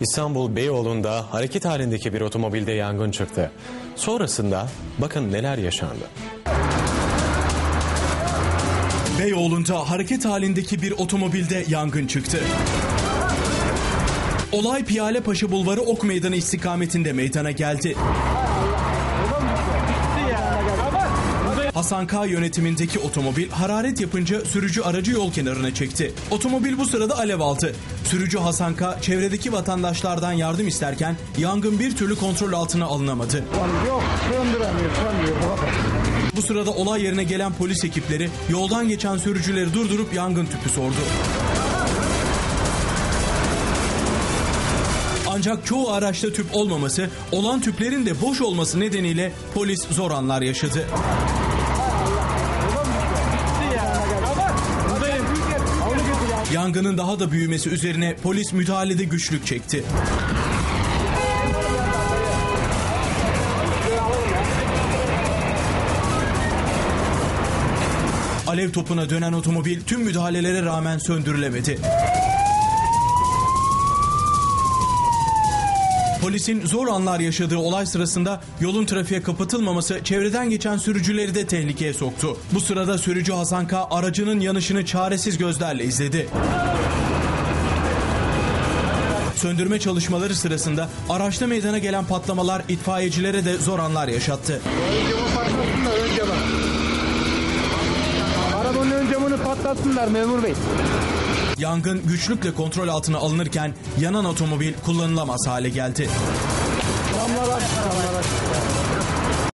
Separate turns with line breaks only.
İstanbul Beyoğlu'nda hareket halindeki bir otomobilde yangın çıktı. Sonrasında bakın neler yaşandı.
Beyoğlu'nda hareket halindeki bir otomobilde yangın çıktı. Olay Piyalepaşa Bulvarı Ok Meydanı istikametinde meydana geldi. Hasan K yönetimindeki otomobil hararet yapınca sürücü aracı yol kenarına çekti. Otomobil bu sırada alev aldı. Sürücü Hasan K çevredeki vatandaşlardan yardım isterken yangın bir türlü kontrol altına alınamadı.
Yok söndüremiyor.
Bu sırada olay yerine gelen polis ekipleri yoldan geçen sürücüleri durdurup yangın tüpü sordu. Ancak çoğu araçta tüp olmaması, olan tüplerin de boş olması nedeniyle polis zor anlar yaşadı. Yangının daha da büyümesi üzerine polis müdahalede güçlük çekti. Alev topuna dönen otomobil tüm müdahalelere rağmen söndürülemedi. Polisin zor anlar yaşadığı olay sırasında yolun trafiğe kapatılmaması çevreden geçen sürücüleri de tehlikeye soktu. Bu sırada sürücü Hasan K aracının yanışını çaresiz gözlerle izledi. Söndürme çalışmaları sırasında araçta meydana gelen patlamalar itfaiyecilere de zor anlar yaşattı.
Arabanın ön camını patlatsınlar memur bey.
Yangın güçlükle kontrol altına alınırken yanan otomobil kullanılamaz hale geldi.
Camlar aç, camlar aç.